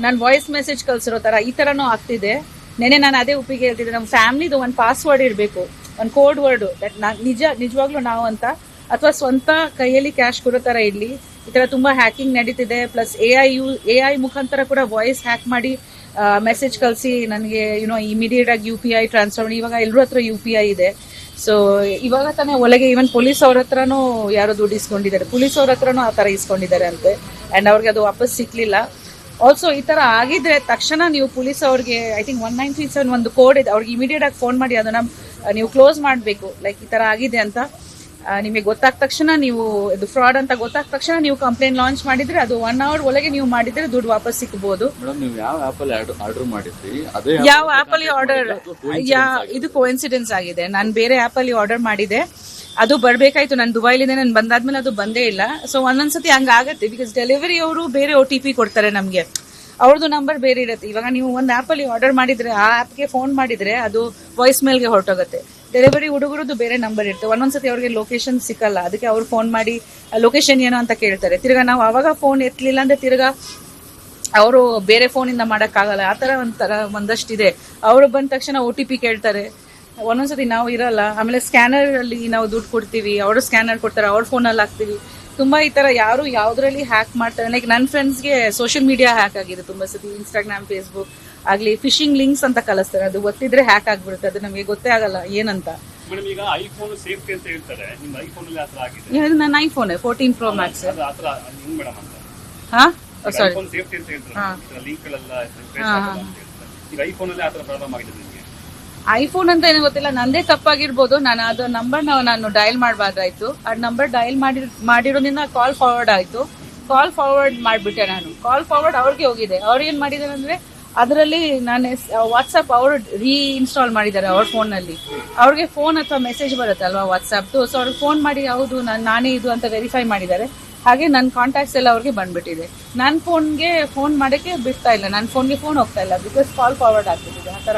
ನಾನು voice message ಕಳ್ಸಿರೋ ತರ ಈ ತರನೂ ಆಗ್ತಿದೆ. ನೆನೆ ನಾನು ಅದೇ ಉಪ್ಪಿಗೆ ಹೇಳ್ತಿದ್ದೆ ನಮ್ಮ ಫ್ಯಾಮಿಲಿದು ಒಂದು ಪಾಸ್ವರ್ಡ್ ಇರಬೇಕು ಒಂದು ಕೋಡ್ ವರ್ಡ್ ದಟ್ ನಿಜ, ನಿಜವಾಗ್ಲೂ ನಾವು ಅಂತ, ಅಥವಾ ಸ್ವಂತ ಕೈಯಲ್ಲಿ ಕ್ಯಾಶ್ ಕೊಡೋ ಥರ ಇರಲಿ, ಈ ತರ ತುಂಬಾ ಹ್ಯಾಕಿಂಗ್ ನಡೀತಿದೆ plus A I you A I ಮುಖಾಂತರ ಕೂಡ ವಾಯ್ಸ್ ಹ್ಯಾಕ್ ಮಾಡಿ ಮೆಸೇಜ್ ಕಳಿಸಿ, ನನಗೆ ಯುನೋ ಇಮಿಡಿಯೇಟ್ ಆಗಿ ಯು ಪಿ ಐ ಟ್ರಾನ್ಸ್ಫರ್ ಮಾಡಿ, ಇವಾಗ ಎಲ್ಲರ ಹತ್ರ ಯು ಪಿ ಐ ಇದೆ. ಸೊ ಇವಾಗ ತಾನೇ ಒಳಗೆ ಈವನ್ ಪೊಲೀಸ್ ಅವ್ರ ಹತ್ರನೂ ಯಾರೋ ದುಡ್ಡು ಇಸ್ಕೊಂಡಿದ್ದಾರೆ ಪೊಲೀಸ್ ಅವ್ರ ಹತ್ರನೂ ಆ ತರ ಇಸ್ಕೊಂಡಿದ್ದಾರೆ ಅಂತೆ. ಅಂಡ್ ಅವ್ರಿಗೆ ಅದು ವಾಪಸ್ ಸಿಕ್ಲಿಲ್ಲ. ಆಲ್ಸೋ ಈ ತರ ಆಗಿದ್ರೆ ತಕ್ಷಣ ನೀವು ಪೊಲೀಸ್ ಅವ್ರಿಗೆ I think one nine three seven ಒಂದು ಕೋಡ್ ಇದೆ. ಅವ್ರಿಗೆ ಇಮಿಡಿಯೇಟ್ ಆಗಿ ಫೋನ್ ಮಾಡಿ ಅದನ್ನ ನೀವು ಕ್ಲೋಸ್ ಮಾಡಬೇಕು. ಲೈಕ್ ಈ ತರ ಆಗಿದೆ ಅಂತ. ನಿಮಗೆ ಗೊತ್ತಾದ ತಕ್ಷಣ ನೀವು ಇದು ಫ್ರಾಡ್ ಅಂತ ಗೊತ್ತಾದ ತಕ್ಷಣ ನೀವು ಕಂಪ್ಲೇಂಟ್ ಲಾಂಚ್ ಮಾಡಿದ್ರೆ ಅದು ಒನ್ ಅವರ್ ಒಳಗೆ ನೀವು ಮಾಡಿದ್ರೆ ದುಡ್ಡು ವಾಪಸ್ ಸಿಕ್ಬಹುದು ಯಾವ ಆಪ್ ಅಲ್ಲಿ ಆರ್ಡರ್ ಮಾಡಿದ್ರಿ? ಅದೇ ಯಾವ ಆಪ್ ಅಲ್ಲಿ ಆರ್ಡರ್ ಯಾ ಇದು ಕೋಇನ್ಸಿಡೆನ್ಸ್ ಆಗಿದೆ. ನಾನು ಬೇರೆ ಆಪ್ ಅಲ್ಲಿ ಆರ್ಡರ್ ಮಾಡಿದೆ. ಅದು ಬರ್ಬೇಕಾಯ್ತು. ನಾನು ದುಬೈಲಿಂದ ನಾನು ಬಂದಾದ್ಮೇಲೆ ಅದು ಬಂದೇ ಇಲ್ಲ. ಸೊ ಒಂದೊಂದ್ಸತಿ ಹಂಗಾಗತ್ತೆ. ಬಿಕಾಸ್ ಡೆಲಿವರಿ ಅವರು ಬೇರೆ ಒ ಕೊಡ್ತಾರೆ ನಮಗೆ. ಅವ್ರದ್ದು ನಂಬರ್ ಬೇರೆ ಇರುತ್ತೆ. ಇವಾಗ ನೀವು ಒಂದು ಆಪ್ ಅಲ್ಲಿ ಆರ್ಡರ್ ಮಾಡಿದ್ರೆ, ಆ ಆ್ಯಪ್ಗೆ ಫೋನ್ ಮಾಡಿದ್ರೆ ಅದು ವಾಯ್ಸ್ ಮೇಲ್ಗೆ ಹೊರಟೋಗುತ್ತೆ. ಡೆಲಿವರಿ ಹುಡುಗರದ್ದು ಬೇರೆ ನಂಬರ್ ಇರುತ್ತೆ. ಒಂದೊಂದ್ಸತಿ ಅವ್ರಿಗೆ ಲೊಕೇಶನ್ ಸಿಕ್ಕಲ್ಲ. ಅದಕ್ಕೆ ಅವ್ರು ಫೋನ್ ಮಾಡಿ ಲೊಕೇಶನ್ ಏನೋ? ಅಂತ ಕೇಳ್ತಾರೆ. ತಿರ್ಗಾ ನಾವು ಅವಾಗ ಫೋನ್ ಎತ್ತಲಿಲ್ಲ ಅಂದ್ರೆ ತಿರ್ಗಾ ಅವರು ಬೇರೆ ಫೋನಿಂದ ಮಾಡೋಕ್ಕಾಗಲ್ಲ. ಆ ಥರ ಒಂಥರ ಒಂದಷ್ಟಿದೆ. ಅವರು ಬಂದ ತಕ್ಷಣ ಒ ಟಿ ಪಿ ಕೇಳ್ತಾರೆ. ಒಂದೊಂದ್ಸತಿ ನಾವು ಇರಲ್ಲ. ಆಮೇಲೆ ಸ್ಕ್ಯಾನರ್ ಅಲ್ಲಿ ನಾವು ದುಡ್ಡು ಕೊಡ್ತೀವಿ. ಅವರು ಸ್ಕ್ಯಾನರ್ ಕೊಡ್ತಾರೆ. ಅವ್ರ ಫೋನಲ್ಲಿ ಹಾಕ್ತೀವಿ. ತುಂಬಾ ಈ ತರ ಯಾರು ಯಾವ್ದ್ರಲ್ಲಿ ಹ್ಯಾಕ್ ಮಾಡ್ತಾರೆ. ಲೈಕ್ ನನ್ನ ಫ್ರೆಂಡ್ಸ್ಗೆ ಸೋಷಿಯಲ್ ಮೀಡಿಯಾ ಹ್ಯಾಕ್ ಆಗಿದೆ ತುಂಬಾ ಸತಿ. ಇನ್ಸ್ಟಾಗ್ರಾಮ್ ಫೇಸ್ಬುಕ್ ಆಗ್ಲಿ ಫಿಶಿಂಗ್ ಲಿಂಕ್ಸ್ ಅಂತ ಕಲಿಸ್ತಾರೆ ಅದು ಗೊತ್ತಿದ್ರೆ ಹ್ಯಾಕ್ ಆಗ್ಬಿಡುತ್ತೆ. ಅದು ನಮಗೆ ಗೊತ್ತೇ ಆಗಲ್ಲ. ಏನಂತ? ಆಗಿದೆ. ಇದು ನನ್ನ ಐಫೋನ್ ಫೋರ್ಟೀನ್ ಪ್ರೋ ಮ್ಯಾಕ್ಸ್ ಹಾ? ಸಾರಿ trace ಹಾ, ಆಗಲ್ಲ ಅಂತ ಹೇಳ್ತಾರೆ. ಈಗ ಐಫೋನ್ ಅಂತ ಏನೋ ಗೊತ್ತಿಲ್ಲ, ನಂದೇ ತಪ್ಪಾಗಿರ್ಬೋದು. ನಾನು ಅದು ನಂಬರ್ ನಾನು ಡಯಲ್ ಮಾಡಬಾರ್ದಾಯ್ತು. ಆ ನಂಬರ್ ಡಯಲ್ ಮಾಡಿ ಮಾಡಿರೋದ್ರಿಂದ ಕಾಲ್ ಫಾರ್ವರ್ಡ್ ಆಯ್ತು. ಕಾಲ್ ಫಾರ್ವರ್ಡ್ ಮಾಡಿಬಿಟ್ಟೆ ನಾನು. ಕಾಲ್ ಫಾರ್ವರ್ಡ್ ಅವ್ರಿಗೆ ಹೋಗಿದೆ. ಅವ್ರು ಏನು ಮಾಡಿದಾರೆ ಅಂದ್ರೆ ಅದರಲ್ಲಿ ನಾನು ವಾಟ್ಸಪ್ ಅವರು ರೀಇನ್ಸ್ಟಾಲ್ ಮಾಡಿದ್ದಾರೆ ಅವ್ರ ಫೋನಲ್ಲಿ ಅವ್ರಿಗೆ ಫೋನ್ ಅಥವಾ ಮೆಸೇಜ್ ಬರುತ್ತೆ ಅಲ್ವಾ ವಾಟ್ಸಪ್ದು ಸೊ ಅವ್ರಿಗೆ ಫೋನ್ ಮಾಡಿ ಹೌದು ನಾನು ನಾನೇ ಇದು ಅಂತ ವೆರಿಫೈ ಮಾಡಿದ್ದಾರೆ. ಹಾಗೆ ನನ್ನ ಕಾಂಟ್ಯಾಕ್ಟ್ಸ್ ಎಲ್ಲ ಅವ್ರಿಗೆ ಬಂದ್ಬಿಟ್ಟಿದೆ. ನನ್ನ ಫೋನ್ಗೆ ಫೋನ್ ಮಾಡೋಕ್ಕೆ ಬಿಡ್ತಾ ಇಲ್ಲ. ನನ್ನ ಫೋನ್ಗೆ ಫೋನ್ ಹೋಗ್ತಾ ಇಲ್ಲ ಬಿಕಾಸ್ ಕಾಲ್ ಫಾರ್ವರ್ಡ್ ಆಗ್ತಿದೆ ಆ ಥರ?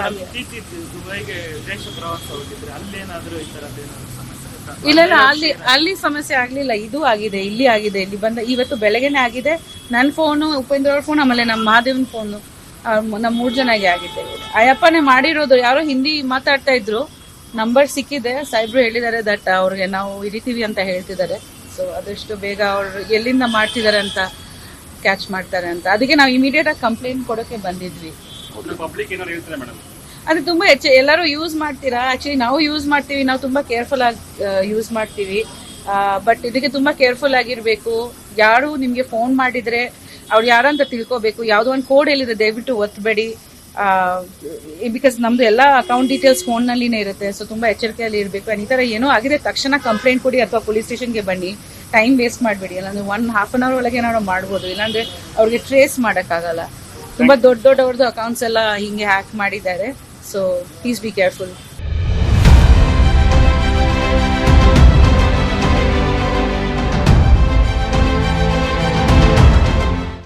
ಇಲ್ಲ ಇಲ್ಲ ಅಲ್ಲಿ ಅಲ್ಲಿ ಸಮಸ್ಯೆ ಆಗ್ಲಿಲ್ಲ. ಇದು ಆಗಿದೆ ಇಲ್ಲಿ ಆಗಿದೆ ಇಲ್ಲಿ ಬಂದ ಇವತ್ತು ಬೆಳಗ್ಗೆನೆ ಆಗಿದೆ. ನನ್ನ ಫೋನು ಉಪೇಂದ್ರ ಅವ್ರ ಫೋನ್ ಆಮೇಲೆ ನಮ್ಮ ಮಹಾದೇವನ್ ಫೋನು ನಮ್ಮ ಮೂರ್ ಜನಗೆ ಆಗಿದೆ ಅಯ್ಯಪ್ಪನೇ ಮಾಡಿರೋದು ಯಾರೋ ಹಿಂದಿ ಮಾತಾಡ್ತಾ ಇದ್ರು ನಂಬರ್ ಸಿಕ್ಕಿದೆ ಸಾಹೇಬ್ರು ಹೇಳಿದ್ದಾರೆ ದಟ್ ಅವ್ರಿಗೆ ನಾವು ಹಿಡಿತೀವಿ ಅಂತ ಹೇಳ್ತಿದ್ದಾರೆ. ಸೊ ಅದಷ್ಟು ಬೇಗ ಅವ್ರು ಎಲ್ಲಿಂದ ಮಾಡ್ತಿದ್ದಾರೆ ಅಂತ ಕ್ಯಾಚ್ ಮಾಡ್ತಾರೆ ಅಂತ. ಅದಕ್ಕೆ ನಾವು ಇಮಿಡಿಯೇಟ್ ಆಗಿ ಕಂಪ್ಲೇಂಟ್ ಕೊಡೋಕೆ ಬಂದಿದ್ವಿ. ಅದು ತುಂಬಾ ಹೆಚ್ಚು ಎಲ್ಲರೂ ಯೂಸ್ ಮಾಡ್ತೀರಾ? ಆಕ್ಚುಲಿ ನಾವು ಯೂಸ್ ಮಾಡ್ತೀವಿ ನಾವು ತುಂಬಾ ಕೇರ್ಫುಲ್ ಆಗಿ ಯೂಸ್ ಮಾಡ್ತೀವಿ. ಬಟ್ ಇದಕ್ಕೆ ತುಂಬಾ ಕೇರ್ಫುಲ್ ಆಗಿರ್ಬೇಕು. ಯಾರು ನಿಮ್ಗೆ ಫೋನ್ ಮಾಡಿದ್ರೆ ಅವ್ರು ಯಾರಂತ ತಿಳ್ಕೋಬೇಕು ಯಾವುದೋ ಒಂದು ಕೋಡ್ ಎಲ್ಲಿದೆ ದಯವಿಟ್ಟು ಒತ್ತಬೇಡಿ ಬಿಕಾಸ್ ನಮ್ದು ಎಲ್ಲ ಅಕೌಂಟ್ ಡೀಟೇಲ್ಸ್ ಫೋನ್ ನಲ್ಲಿನೇ ಇರುತ್ತೆ ಸೊ ತುಂಬಾ ಎಚ್ಚರಿಕೆಯಲ್ಲಿ ಇರಬೇಕು. ಈ ತರ ಏನೋ ಆಗಿದೆ ತಕ್ಷಣ ಕಂಪ್ಲೇಂಟ್ ಕೊಡಿ ಅಥವಾ ಪೊಲೀಸ್ ಸ್ಟೇಷನ್ಗೆ ಬನ್ನಿ. ಟೈಮ್ ವೇಸ್ಟ್ ಮಾಡಬೇಡಿ. ಇಲ್ಲಾಂದ್ರೆ ಒನ್ ಹಾಫ್ ಅನ್ ಅವರ್ ಒಳಗೆ ಏನಾದ್ರು ಮಾಡ್ಬೋದು. ಇಲ್ಲಾಂದ್ರೆ ಅವ್ರಿಗೆ ಟ್ರೇಸ್ ಮಾಡೋಕ್ಕಾಗಲ್ಲ. ತುಂಬಾ ದೊಡ್ಡ ದೊಡ್ಡವ್ರದ್ದು ಅಕೌಂಟ್ಸ್ ಎಲ್ಲ ಹಿಂಗೆ ಹ್ಯಾಕ್ ಮಾಡಿದ್ದಾರೆ. So please be careful